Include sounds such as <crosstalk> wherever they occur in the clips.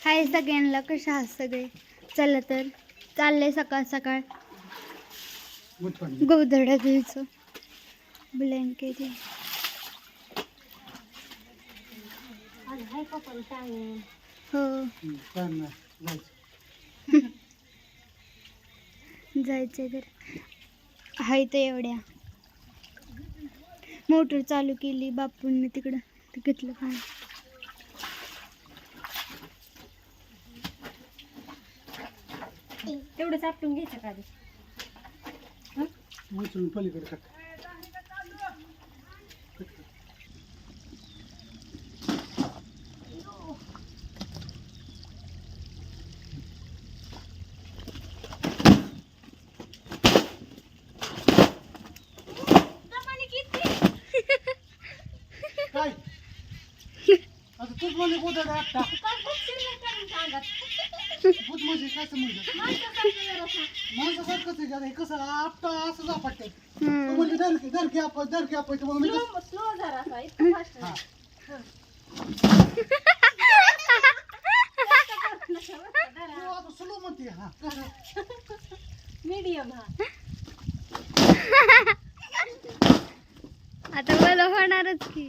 हाय सगळ्यांना कशा आहात सगळे? चला तर चाललंय सकाळ सकाळ. गोधड्या घ्यायचं ब्लँकेट हो. <laughs> जायचंय तर. हाय तर एवढ्या. मोटर चालू केली बापूंनी तिकडं ते घेतलं पाणी. तेवढं चापटून घ्यायचं का आधी? उचलून पलीकडे टाक. काय? आता तूच म्हणजे गोदड एकटा भूत म्हणजे काय समजलं माणसासारखंच आहे जरा हे कसं आपटा असं हम्म. म्हणजे घ्या आपण दर घ्या आपण म्हणून मी कसं- slow जरा असा, इतकं fast हा. नाही. तू आता स्लो म्हणते हा Medium हा. आता मला होणारच की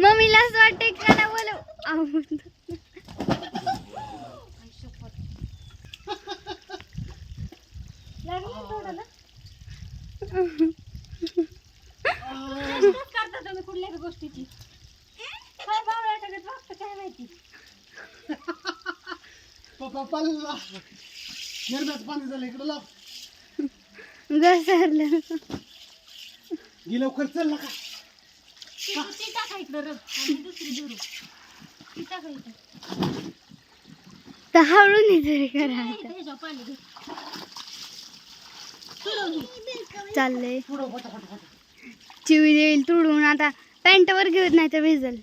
मम्मीला असं वाटतंय का ना बोलव आवडतं. लागलं थोडं ना? कसं करता तुम्ही कुठल्या बी गोष्टीची काय बावळ्या टाकत बघतं काय माहिती पप्पा पाणी लाव निर्म्याचं पाणी झालं इकडे लाव घसरलं गी लवकर चल नका ती ती टाका इकडं रब आणि दुसरी दुरू तर हळून तरी करा इथं ह्याच्यावर पाणी घे तुडवून घे. चाललंय. चिवी देईल तुडून आता पॅन्टवर घेऊन नाही तर भिजल.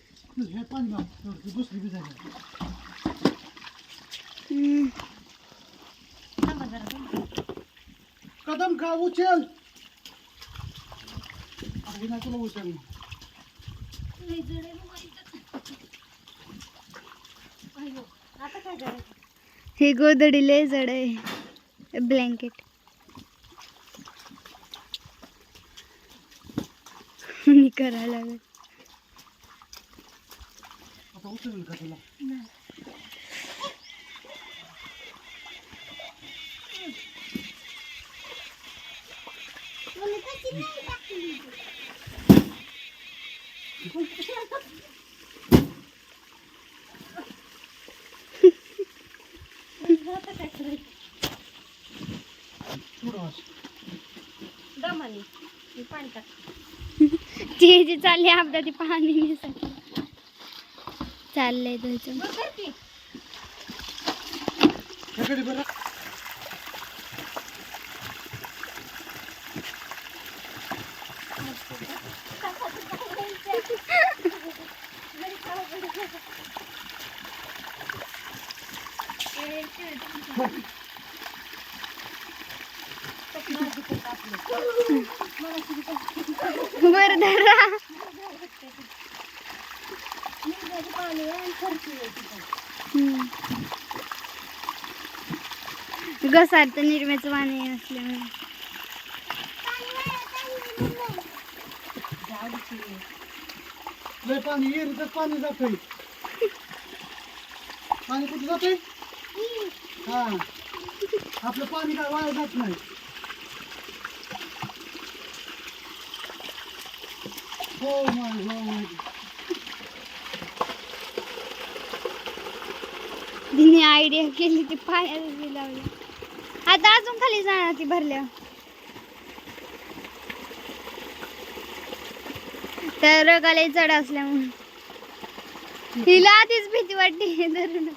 हे. कदम का उचल. तुला उचल लई जड आहे बाबा इथं. अय्यो, आता काय करायचं हे गोदडी लय जड आहे. ब्लँकेट करायला लागेल आता उचल का तुला आता काय करायचं पुढं वाच. दमाने. मी पाणी टाक. ती जी चालली आपदा ती पाणी चाललंय त्याचं. पाणी आणि. घसार तर निर्म्याचं पाणी असल्यामुळे लय पाणी येरीतच पाणी जातंय. पाणी कुठे जातंय? हा. आपलं पाणी काय वाया जात नाही. हो माय हो माय. तिने आयडिया केली ती पायाला लावली. आता अजून खाली जाणार ती भरल्या. तर रगाला चढ असल्यामुळे. हिला आधीच भीती वाटते धरून.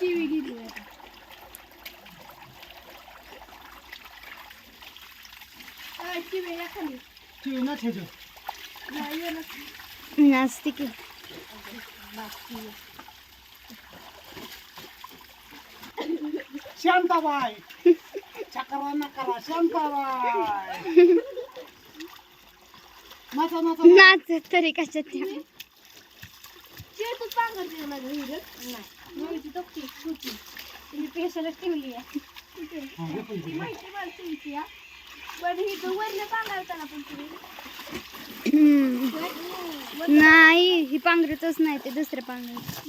चिवी खाली ना ठेजो नाही, ये ना. नाचते की बाकी शांताबाई चक्रा नकरा शांताबाई नाचा नाचा नाचा. नाच तरी कशात त्या चिरतच पांघरते माझं हिरत नाही मुलीची तपती छोटी तुम्ही पेशालाच ठेवली आहे हा, हे पण ती घे. माहिती मला तुमची हा पण ही तर वरनं पांघरताना पण तुम्ही हम्म. नाही ही पांघरतच नाही ते दुसऱ्या पांघरत.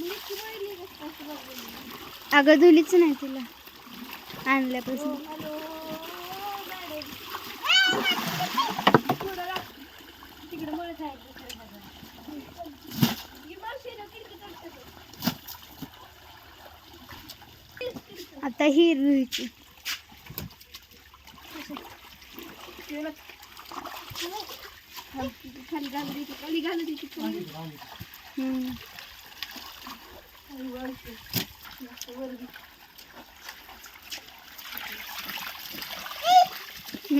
अगं धुलीच नाही तिला. आणल्यापासून. आता ही रुईची राख. तिकडे मळत आहे दुसऱ्या बाजूला. ही मावशी ना किरकिर करते. आता ही रुईची तिला- खाली घालू देते खाली घालू देते खाली आली. हम्म. खाली वळते. मस्त वर घे.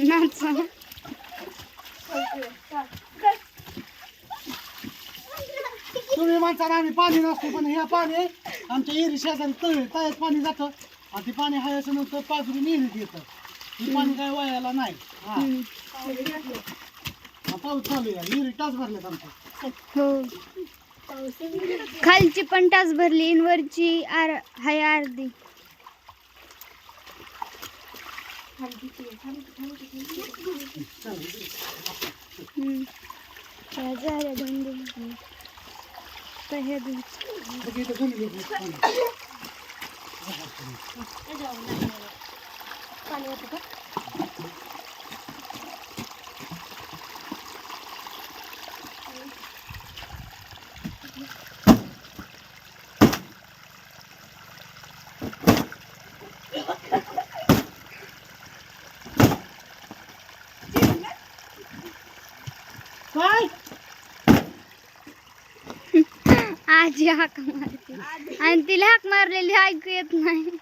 नाच वळते. चाल. कर. तुम्ही माणसाला आम्ही पाणी नसतो पण हे पाणी आमच्या एरी शेजारी तळ तळ्यात पाणी जातं आणि ते पाणी हाय असं नंतर पाजरी नेहमीच येतं हे पाणी काय वयाला नाही हा हम्म. पावडे घातले. हा, पाऊस चालू आहे टाच हो. खालची पण टाच भरली आणि वरची आर हाय अर्धी खाली किती? खाली किती? खाली किती? हम्म. त्या झाल्या दोन दिवस तर हे दोन बघ इथं जमिनीत आहे पाणी. होतं का आजी हाक मारते. आणि तिला हाक मारलेली ऐकू येत नाही.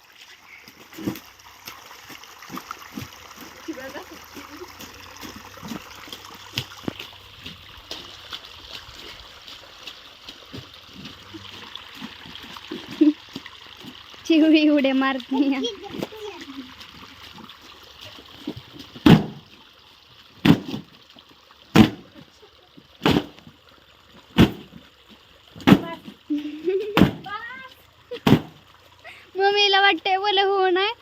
चिवळी उड्या मारते. मम्मीला वाटतंय बोल हो नाही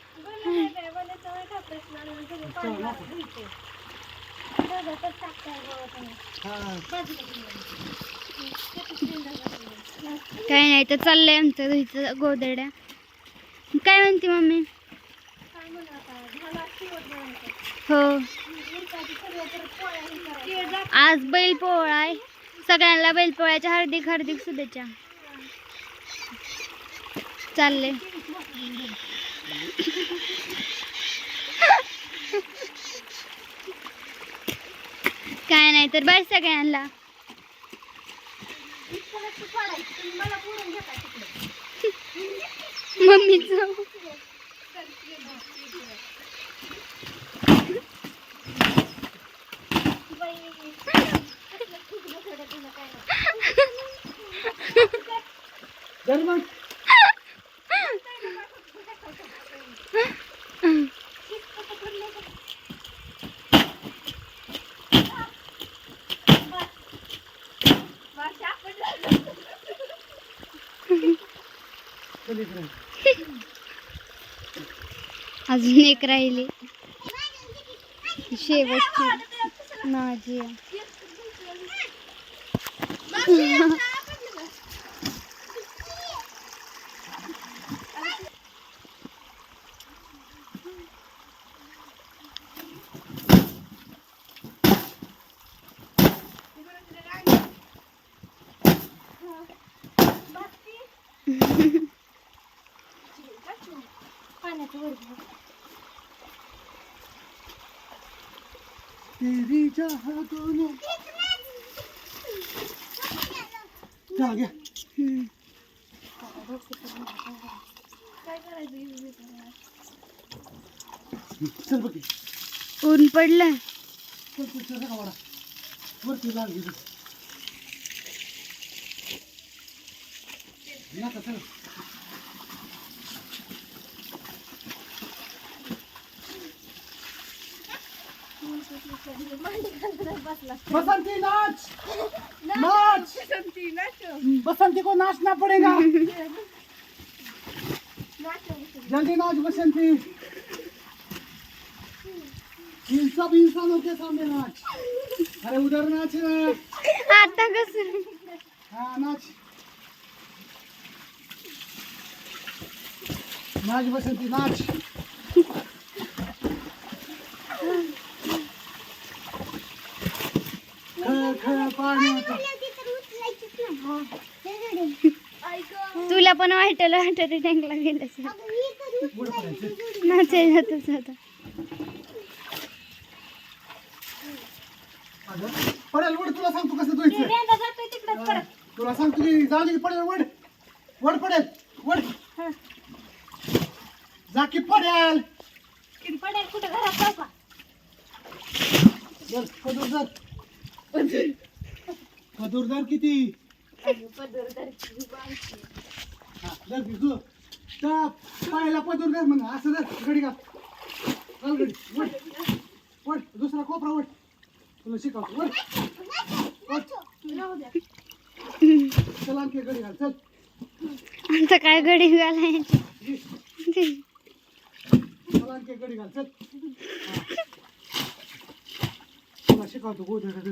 काय नाही, तर चाललंय आमचं घरचं गोदड्या काय म्हणते मम्मी? हो. आज बैलपोळा आहे. सगळ्यांना बैलपोळ्याच्या हार्दिक हार्दिक शुभेच्छा. चालले. काय नाही तर बाय सगळ्यांना. इतकं नसतं पाडायचं, तुम्ही मला बोलून घ्या काय तिकडे. मम्मीचं बाई, कसलं फुगलं थोडं तुला काय नाही. जरी मग माशी आपलं पलीकडे अजून एक राहिली. शेवटची. माझी तेरी चाहतों चला घ्या हम्म. काय करायचं हे करायचं. चल बघ ऊन पडलं चल चल चल का वाडा वरती लाल घे नका चल बसंती नाच। नाच। बसंती नाचो। बसंती को नाचना पड़ेगा। जल्दी नाच बसंती। इन सब इंसानों के सामने नाच। अरे उधर नाच आता हाँ नाच। नाच बसंती नाच। तुला पण वाटलं वाटत टँकला गेलं. नाचायला जातच होता पडेल वड तुला सांगतो कसं तुला सांगतो की जाऊ दे की पडेल वड. वड पडेल वड. हा. जा की पडेल. कुठं घरात जाऊ का? जर पदूर जर पदूर जर किती. हा, जर की तू. त्या पायाला पदूर जर म्हण असं जर घडी का चल घडी वड वड दुसरा कोपरा वड तुला शिकवतो वड राहू द्या चल आणखी घडी घाल चल. आता काय घडी घालायची? ये. चल आणखी घडी घाल चल. हा. तुला शिकवतो गोधड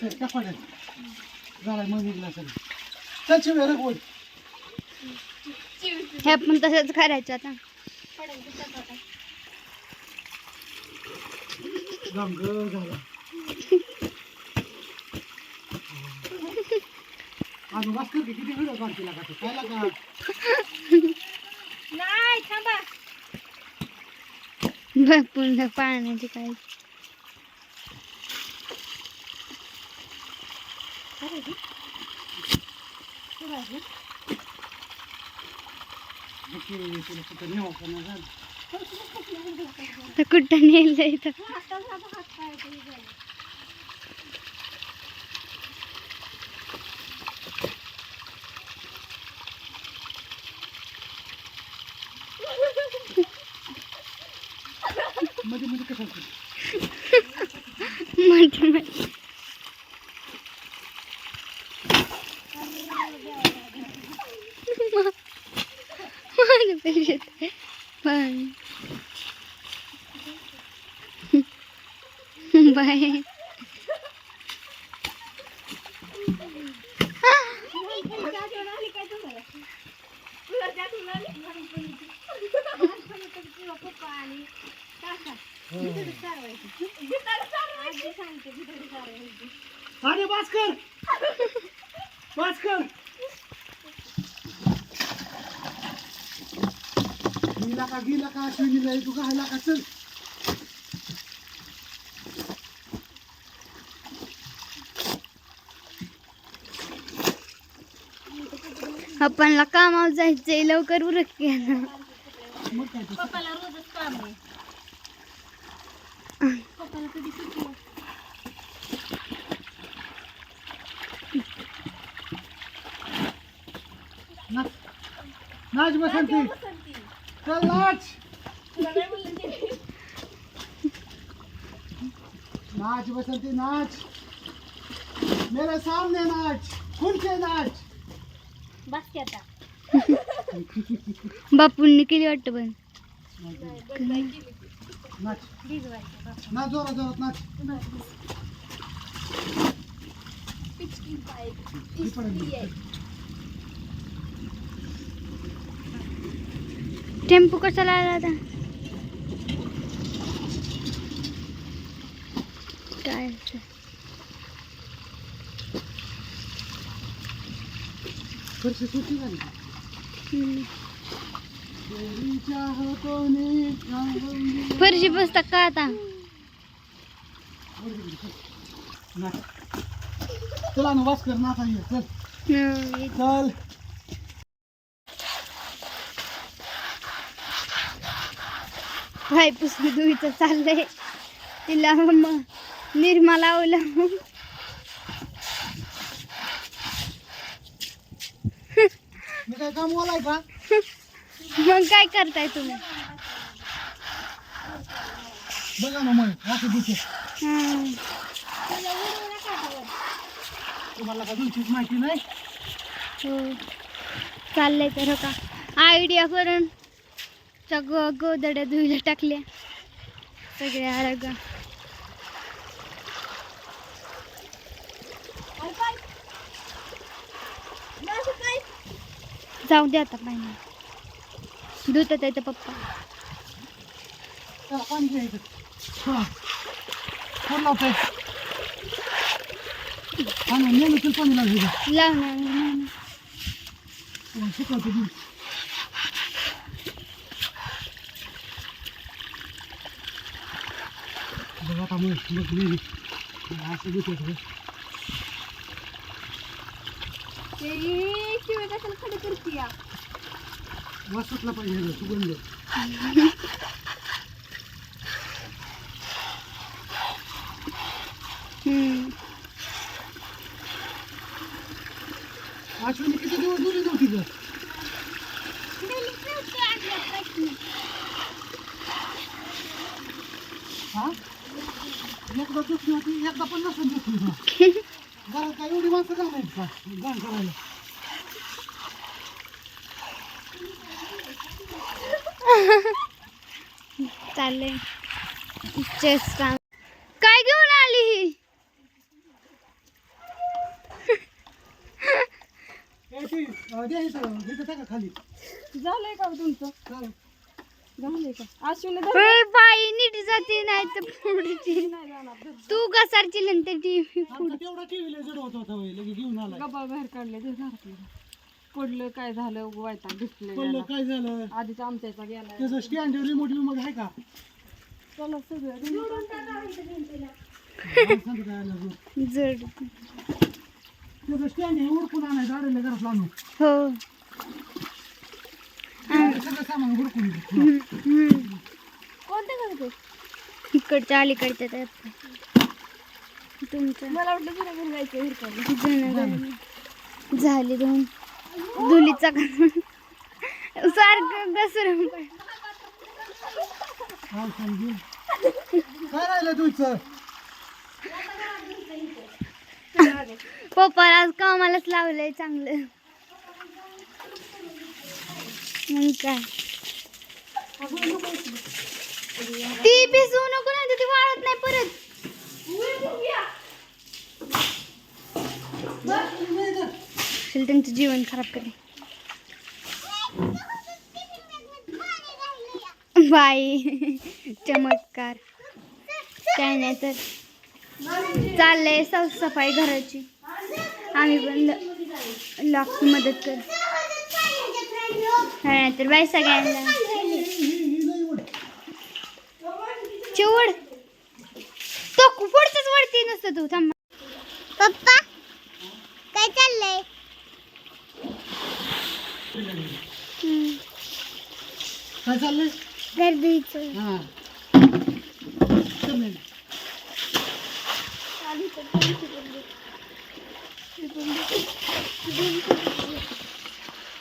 चल, टाक पाण्यात. झाला मग निघला सगळं. चल शिव्या रे बोल. हे पण तसंच करायचं आता. झाला. आज वाचकर की किती व्हिडिओ काढतील का तू? काय लागा नाही थांबा. बघ पुन्हा पाण्याची काय कुठं नेलं इथं? Thank <laughs> you. अरे भास्कर! भास्कर! गेला का गेला का अश्विनीला तू काय का चल. आपणला कामावर जायचंय लवकर उरक. मग काय ते? पप्पाला रोजच काम आहे. नाच नाच बसंती. चल नाच. नाच बसंती नाच मेरे सामने नाच खुल के नाच बस की आता. बापूंनी केली वाटतं पण भिजवायचं. नाच जोरात जोरात नाच पिचकी पडेल इस्त्री आहे. टेम्पो कशाला आला आता काय असं? फरशी सुटी झाली हम्म. तेरी चाहतों ने काबूली फरशी बसता का आता? चला ना वास कर ये चल. चल. पाय पुसली धुईचं चाललंय. तिला मग निर्मा लावलं मी काय काम बोलाय का? <laughs> मग काय करताय तुम्ही? बघा ना मग असं हं. तुम्हाला का तुमचीच माहिती नाही? हो. चाललंय तर हो का? आयडिया करून सगळं गोदड्या धुईला टाकल्या. सगळ्या अडगा जाऊ दे आता पाहिजे धुतात येतं पप्पा. पाणी घ्यायचं फोन लावतोय हा ना नेहमी पाणी लावायचं लावणार शिकवतो मी. बघा आता मग मग नेहमी असं दिसत शिवाय कशाला खडी करते या वाचतला पाहिजे सुगंध. अश्विनी किती दिवस दुरी नव्हती गं? हा? एकदा दुसरी होती एकदा पण नसून का <laughs> घरात काय एवढी माणसं का नाहीत का? गाण करायला. चेस काम काय घेऊन आली ही? झालंय का हो तुमचं? चालेल. झालंय का? अश्विनी ए बाई नीट जाते नाही तर पुढची नाही जाणार तू घसारची नंतर टीव्ही तेवढा होता घेऊन आला गब्बा बाहेर काढले ते पडलं काय झालं वायता दिसले पडलं काय झालं? आधीच आमच्याचा गेला त्याचं स्टँड रिमोट रिमोट आहे का? चला सगळं सांगतो काय आलं अजून. जड. त्याचं स्टँड हे उडकून आणायचं आडले घरात लावून हो. सगळं सामान उडकून हम्म, हम्म. कोणत्या करते इकडच्या अलीकडच्या त्यात तुमचं मला वाटलं तुला घरी जायचं हिरकायला. झाली दोन. धुलीचा सारखं घसरून. काय राहिलं पप्पाला आज कामालाच लावलंय चांगलं. मग काय? ती भिजवू नको तर ती वाळत नाही परत. असेल त्यांचं जीवन खराब करे बाय चमत्कार. काय नाही तर चाललंय साफसफाई घराची. आम्ही पण लॉक मदत करू. कर नाही तर बाय सगळ्यांना. चिवड तो पुढचंच वरती नसतं तू थांबा. पप्पा काय चाललंय? काय चाललंय गर्दीचं हा चाललंय.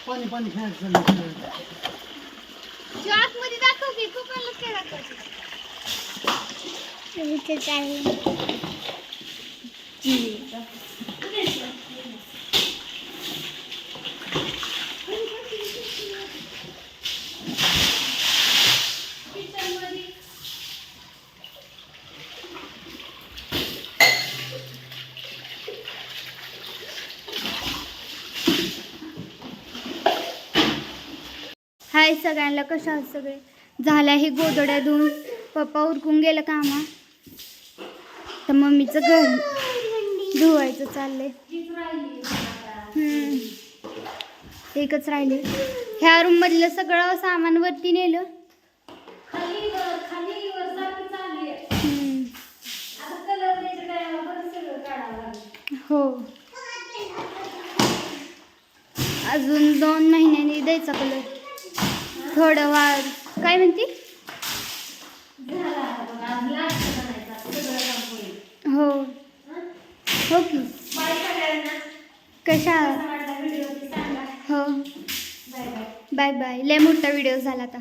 पाणी पाणी खायचं चाललंय. आतमध्ये दाखव की कुकरला काय दाखवायचं हाय सगळ्यांना कशा आहात सगळे? झाल्या हे गोदड्या धुवून पप्पा उरकून गेलं कामा. तर मम्मीचं घर धुवायचं चाललंय. हम्म. एकच राहिले. ह्या रूम मधलं सगळं सामान वरती नेलं. हो. अजून दोन महिन्यांनी द्यायचा कलर थोडं वाढ काय म्हणते? हो. हो की. कशा हो. Bye bye. लय मोठा व्हिडिओ झाला आता.